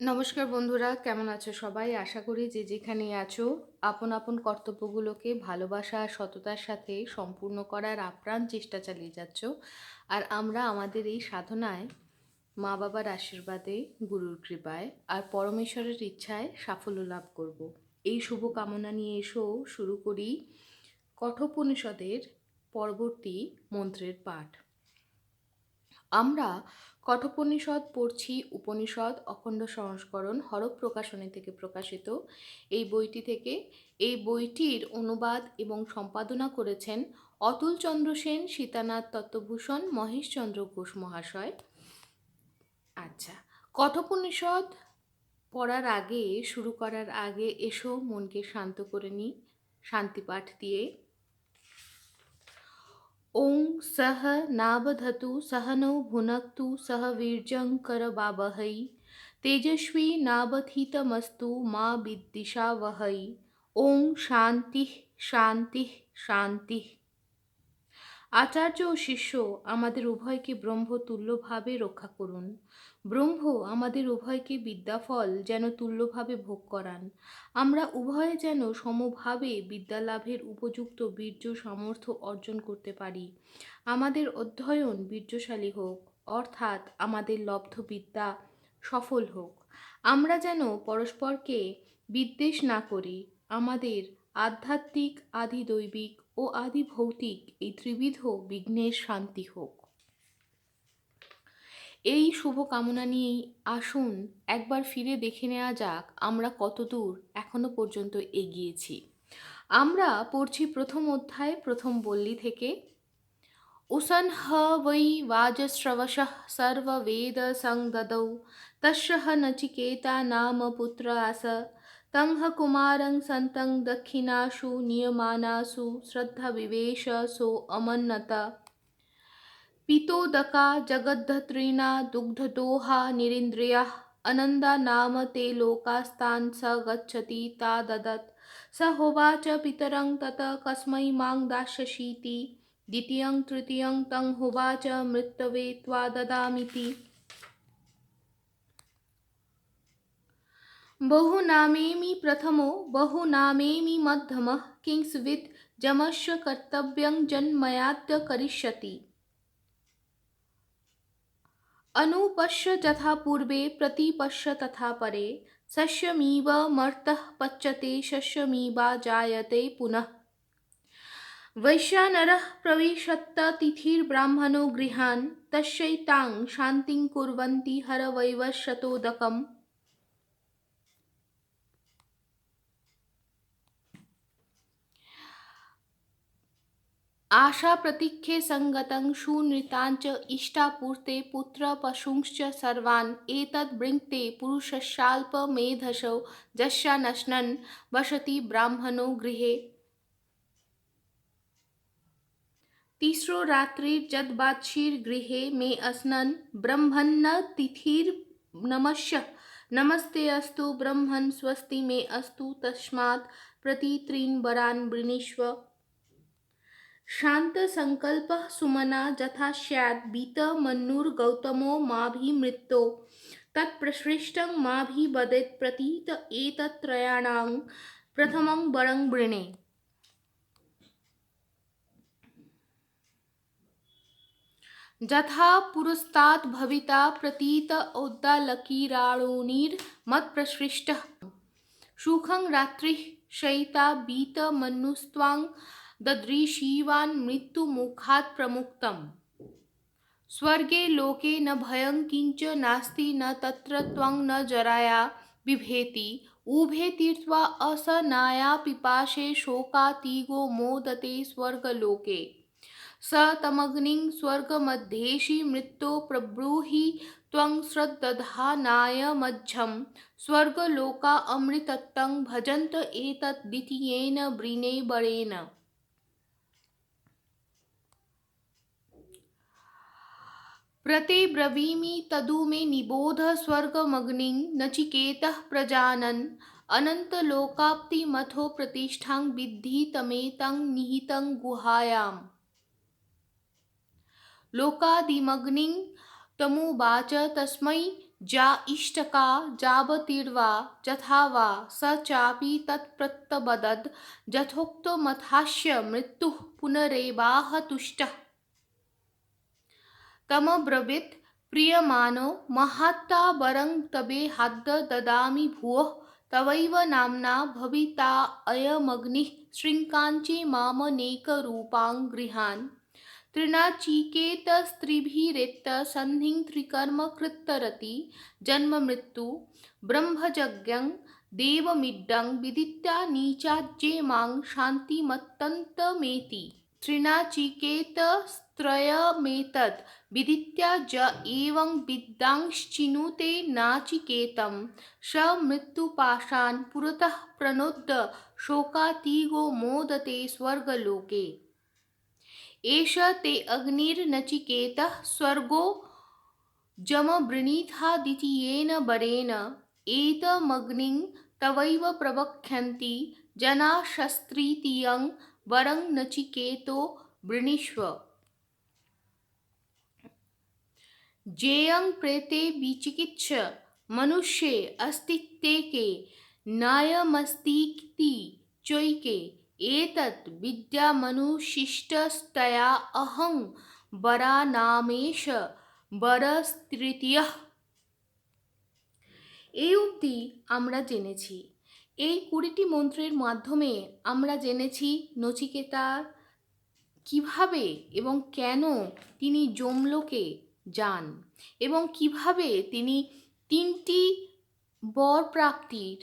নমস্কার বন্ধুরা, কেমন আছো সবাই? আশা করি যে যেখানে আছো, আপন আপন কর্তব্যগুলোকে ভালোবাসা, সততার সাথে সম্পূর্ণ করার আপ্রাণ চেষ্টা চালিয়ে যাচ্ছ। আর আমরা আমাদের এই সাধনায় মা বাবার আশীর্বাদে, গুরুর কৃপায় আর পরমেশ্বরের ইচ্ছায় সাফল্য লাভ করব। এই শুভ কামনা নিয়ে এসো, শুরু করি কঠোপনিষদের পরবর্তী মন্ত্রের পাঠ। আমরা কঠোপনিষদ পড়ছি, উপনিষদ, অখণ্ড সংস্করণ, হরফ প্রকাশনী থেকে প্রকাশিত। এই বইটি থেকে এই বইটির অনুবাদ এবং সম্পাদনা করেছেন অতুল চন্দ্র সেন, সীতানাথ তত্ত্বভূষণ মহেশচন্দ্র ঘোষ মহাশয়। আচ্ছা কঠোপনিষদ পড়ার আগে, শুরু করার আগে এসো, মনকে শান্ত করে নিই শান্তিপাঠ দিয়ে। ओं सह नावधतु सह नो भुनक्तु सह वीर्जंकर वीर्यङ्करवावहै तेजस्वी नावथितमस्तु मा विदिशा विद्विषावहै ओं शान्तिः शान्तिः शान्तिः। আচার্য ও শিষ্য, আমাদের উভয়কে ব্রহ্ম তুল্যভাবে রক্ষা করুন। ব্রহ্ম আমাদের উভয়কে বিদ্যাফল যেন তুল্যভাবে ভোগ করান। আমরা উভয়ে যেন সমভাবে বিদ্যালাভের উপযুক্ত বীর্য সামর্থ্য অর্জন করতে পারি। আমাদের অধ্যয়ন বীর্যশালী হোক, অর্থাৎ আমাদের লব্ধ বিদ্যা সফল হোক। আমরা যেন পরস্পরকে বিদ্বেষ না করি, আমাদের আধ্যাত্মিক আদি দৈবিক ও আদি ভৌতিক, এই ত্রিবিধ বিঘ্নের শান্তি হোক। এই শুভকামনা নিয়েই আসুন, একবার ফিরে দেখে নেওয়া যাক, আমরা কতদূর এখনও পর্যন্ত এগিয়েছি। আমরা পড়ছি প্রথম অধ্যায়, প্রথম বল্লি থেকে। উসন হ বৈ বাজশ্রবশ সর্ববেদ সংদদৌ তস্য নচিকেতা নাম পুত্র আস तंह कुमारं संतं दक्षिणाशु नियमानासु श्रद्धाविवेश सो अमन्नत। पीतोदका जगद्धत्रिणा दुग्धदोहा, निरिन्द्रियाः अनंदा नाम ते लोकास्तान स गच्छति ता ददत्। स होवाच पितरं तत कस्मै माँ दास्यसीति द्वितीयं, तृतीयं, तं होवाच मृत्तवे त्वा ददामीति। बहुनामेमि प्रथमो, बहुनामेमि मध्यमः किंस्वित् जमस्य कर्तव्यं जन्मयाद्य करिष्यति। अनुपश्य यथा पूर्वे, प्रतिपश्य तथा परे शस्यमीव मर्तः पच्यते शस्यमीवा जायते पुनः। वैश्यानरः प्रविशत्त तिथिर्ब्राह्मणो गृहान् तस्यैतां शान्तिं कुर्वन्ति हरवैवशतोदकम् आशा प्रतीक्षे सङ्गतं सुनृताञ्च इष्टापूर्ते पुत्रपशुंश्च सर्वान् एतद्वृङ्क्ते पुरुषस्याल्पमेधसौ जस्यानश्नन् वसति ब्राह्मणो गृहे। तीसरो रात्रिर्जद्बादशीर गृहे मे अस्नन्। ब्रह्मन्न तिथिर्नमस्य नमस्ते अस्तु, ब्रह्मन् स्वस्ति मे अस्तु। तस्मात् प्रतित्रीन् वरान् वृणीष्व। शान्तसङ्कल्पः सुमना यथा स्यात् बीतमन्नुर्गौतमो माभिमृत्तो तत्प्रसृष्टं माभि वदेत् प्रतीत एतत्त्रयाणां प्रथमं वरं वृणे। जथा पुरस्तात् भविता प्रतीत औद्दालकीराणोनिर्मत्प्रसृष्टः सुखं रात्रिः शयिता बीत बीतमन्नुस्त्वां ददृशीवान् मृत्युमुखात् प्रमुक्तम्। स्वर्गे लोके न भयं किञ्च नास्ति न तत्र त्वं न जराया बिभेति। उभे तीर्त्वा असनाया पिपाशे शोकातीगो मोदते स्वर्गलोके। स तमग्निं स्वर्गमध्येषि मृत्यो प्रब्रूहि त्वं श्रद्दधानाय मध्यं स्वर्गलोका अमृतत्वं भजन्त एतद् द्वितीयेन बरेण प्रते ब्रवीमि तदु मे निबोध स्वर्गमग्निं नचिकेतः प्रजानन्। अनन्तलोकाप्तिमथो प्रतिष्ठां विद्धि तमेतं निहितं गुहायाम्। लोकादिमग्निं तमुवाच तस्मै जा इष्टका जावतीर्वा यथा वा स चापि तत्प्रत्यवदद् यथोक्तमथास्य मृत्युः पुनरेवाह तुष्टः तमब्रवीत् प्रियमाणो महात्ता वरं तवे हाद्य ददामि भुवः तवैव नाम्ना भविता अयमग्निः शृङ्काञ्चे मामनेकरूपां गृहान्। तृणाचिकेतस्त्रिभिरेत्त सन्धिं त्रिकर्म कृत्तरति जन्ममृत्यु ब्रह्मजज्ञं, देवमिड्डं विदित्या नीचाज्ये माँ शान्तिमत्तन्तमेति तृणाचिकेतस्त्रयमेतद् विदित्या ज एवं विद्यांश्चिनुते नाचिकेतं। स मृत्युपाशान् पुरतः प्रणोद्य शोकातिगो मोदते स्वर्गलोके। एष ते अग्निर्नचिकेतः स्वर्गो जमवृणीथादितीयेन वरेण एतमग्निं तवैव प्रवक्ष्यन्ति जनाः शस्त्रीतियं वरं नचिकेतो वृणीष्व जेयं प्रेते विचिकित्स मनुष्ये अस्तित्वेके नायमस्तीति चैके एतत् विद्यामनुशिष्टस्तया अहं বরানামেশ বরস্তৃতীয় এই অবধি আমরা জেনেছি এই কুড়িটি মন্ত্রের মাধ্যমে আমরা জেনেছি নচিকেতার কিভাবে এবং কেন তিনি যমলোকে যান এবং কীভাবে তিনি তিনটি বর প্রাপ্তির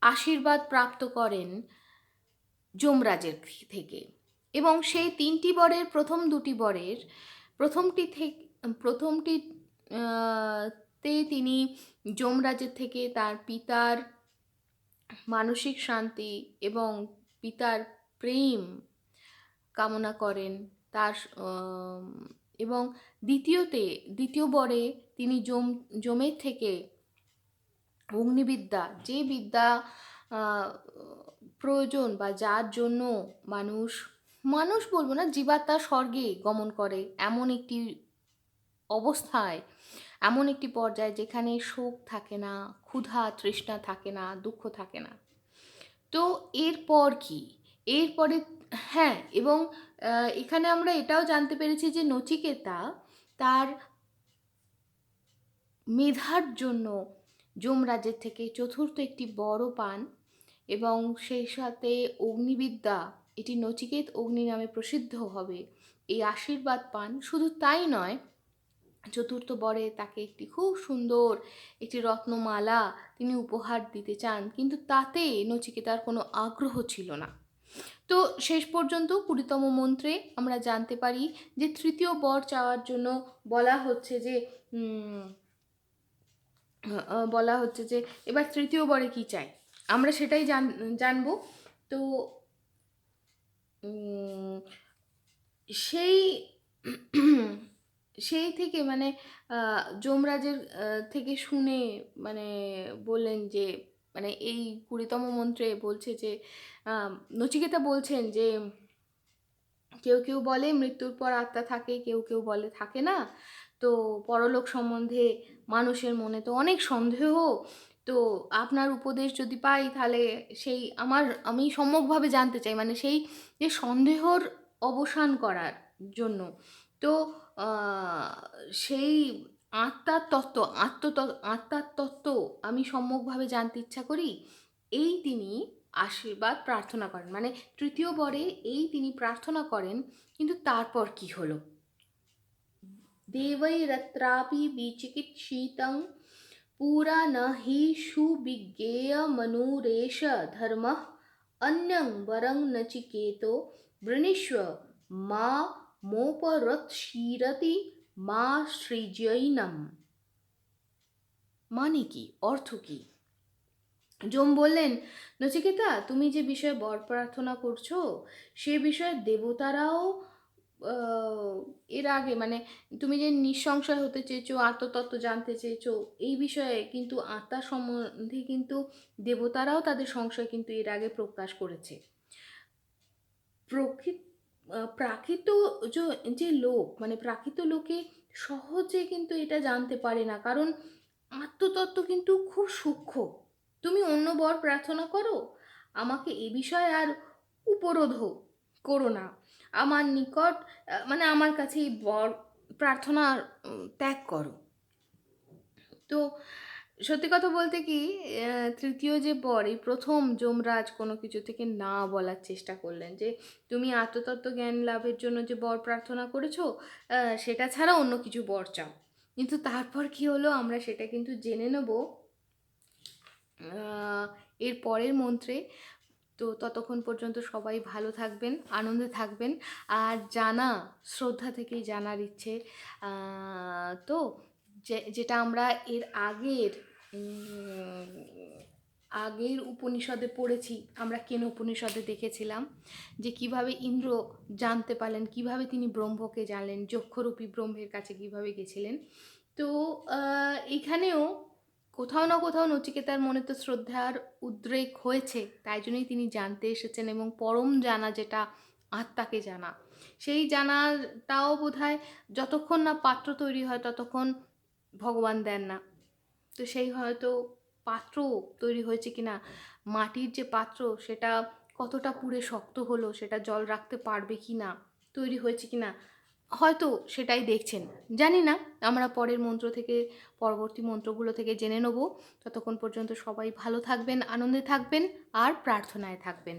আশীর্বাদ প্রাপ্ত করেন যমরাজের থেকে। এবং সেই তিনটি বরের প্রথম দুটি বরের, প্রথমটি থেকে, প্রথমটি তে তিনি যমরাজের থেকে তার পিতার মানসিক শান্তি এবং পিতার প্রেম কামনা করেন। তার এবং দ্বিতীয়তে, দ্বিতীয় বরে তিনি জম জমের থেকে অগ্নিবিদ্যা, যে বিদ্যা প্রয়োজন বা যার জন্য মানুষ মানুষ বলব না, জীবাত্মা স্বর্গে গমন করে এমন একটি অবস্থায়, এমন একটি পর্যায়ে যেখানে শোক থাকে না, ক্ষুধা, তৃষ্ণা থাকে না, দুঃখ থাকে না। তো এরপর কি? এরপরে হ্যাঁ এবং এখানে আমরা এটাও জানতে পেরেছি যে নচিকেতা তার মেধার জন্য যমরাজের থেকে চতুর্থ একটি বড় পান এবং সেই সাথে অগ্নিবিদ্যা, এটি নচিকেত অগ্নি নামে প্রসিদ্ধ হবে, এই আশীর্বাদ পান। শুধু তাই নয়, চতুর্থ বরে তাকে একটি খুব সুন্দর একটি রত্নমালা তিনি উপহার দিতে চান, কিন্তু তাতে নচিকেতার কোনো আগ্রহ ছিল না। তো শেষ পর্যন্ত কুড়িতম মন্ত্রে আমরা জানতে পারি যে তৃতীয় বর চাওয়ার জন্য বলা হচ্ছে যে বলা হচ্ছে যে এবার তৃতীয় বরে কি চাই? আমরা সেটাই জান, জানব। তো সেই সেই থেকে মানে যমরাজের থেকে শুনে মানে বললেন যে মানে এই কুড়িতম মন্ত্রে বলছে যে নচিকেতা বলছেন যে, কেউ কেউ বলে মৃত্যুর পর আত্মা থাকে, কেউ কেউ বলে থাকে না। তো পরলোক সম্বন্ধে মানুষের মনে তো অনেক সন্দেহ। তো আপনার উপদেশ যদি পাই তাহলে সেই আমার, আমি সম্যকভাবে জানতে চাই মানে সেই যে সন্দেহর অবসান করার জন্য। তো সেই আত্মার তত্ত্ব, আত্ম আত্মার তত্ত্ব আমি সম্যকভাবে জানতে ইচ্ছা করি, এই তিনি আশীর্বাদ প্রার্থনা করেন। মানে তৃতীয় বরে এই তিনি প্রার্থনা করেন, কিন্তু তারপর কি হলো? দেবৈ দেবৈরত্রাপি বিচিকিৎসিতং, পুরা ন হি সুবিজ্ঞেয় মনুরেশ ধর্ম, অন্যং বরং নচিকেতো বৃণীষ্ব মা মোপরৎশিরতি মা সৃজৈনম মানে কি? অর্থ কি? যম বললেন, নচিকেতা, তুমি যে বিষয়ে বর প্রার্থনা করছ, সে বিষয়ে দেবতারাও এর আগে মানে তুমি যে নিঃসংশয় হতে চেয়েছো, আত্মতত্ত্ব জানতে চেয়েছো, এই বিষয়ে কিন্তু আত্মা সম্বন্ধে কিন্তু দেবতারাও তাদের সংশয় কিন্তু এর আগে প্রকাশ করেছে। প্রকৃত প্রাকৃত যে লোক মানে প্রাকৃত লোকে সহজে কিন্তু এটা জানতে পারে না। কারণ আত্মতত্ত্ব কিন্তু খুব সূক্ষ্ম। তুমি অন্য বর প্রার্থনা করো, আমাকে এ বিষয়ে আর উপরোধ করো না। আমার নিকট মানে আমার কাছে এই বর প্রার্থনা ত্যাগ করো। তো সত্যি কথা বলতে কি তৃতীয় যে বর এই প্রথম যমরাজ কোনো কিছু থেকে না বলার চেষ্টা করলেন যে, তুমি আত্মতত্ত্ব জ্ঞান লাভের জন্য যে বর প্রার্থনা করেছ সেটা ছাড়া অন্য কিছু বর চাও। কিন্তু তারপর কি হলো, আমরা সেটা কিন্তু জেনে নেব এর পরের মন্ত্রে। তো ততক্ষণ পর্যন্ত সবাই ভালো থাকবেন, আনন্দে থাকবেন, আর জানা, শ্রদ্ধা থেকেই জানার ইচ্ছে তো যেটা আমরা এর আগের আগের উপনিষদে পড়েছি, আমরা কেন উপনিষদে দেখেছিলাম, যে কীভাবে ইন্দ্র জানতে পারলেন, কীভাবে তিনি ব্রহ্মকে জানলেন, যক্ষরূপী ব্রহ্মের কাছে কীভাবে গেছিলেন। তো এখানেও কোথাও না কোথাও নচিকেতার মনে তো শ্রদ্ধার উদ্রেক হয়েছে, তাই জন্যই তিনি জানতে এসেছেন এবং পরম জানা যেটা আত্মাকে জানা। সেই জানাটাও বোধ হয় যতক্ষণ না পাত্র তৈরি হয়, ততক্ষণ ভগবান দেন না। তো সেই হয়তো পাত্র তৈরি হয়েছে কিনা, মাটির যে পাত্র সেটা কতটা পুড়ে শক্ত হলো, সেটা জল রাখতে পারবে কি না তৈরি হয়েছে কি না হয়তো সেটাই দেখছেন। জানি না, আমরা পরের মন্ত্র থেকে, পরবর্তী মন্ত্রগুলো থেকে জেনে নেব। ততক্ষণ পর্যন্ত সবাই ভালো থাকবেন, আনন্দে থাকবেন, আর প্রার্থনায় থাকবেন।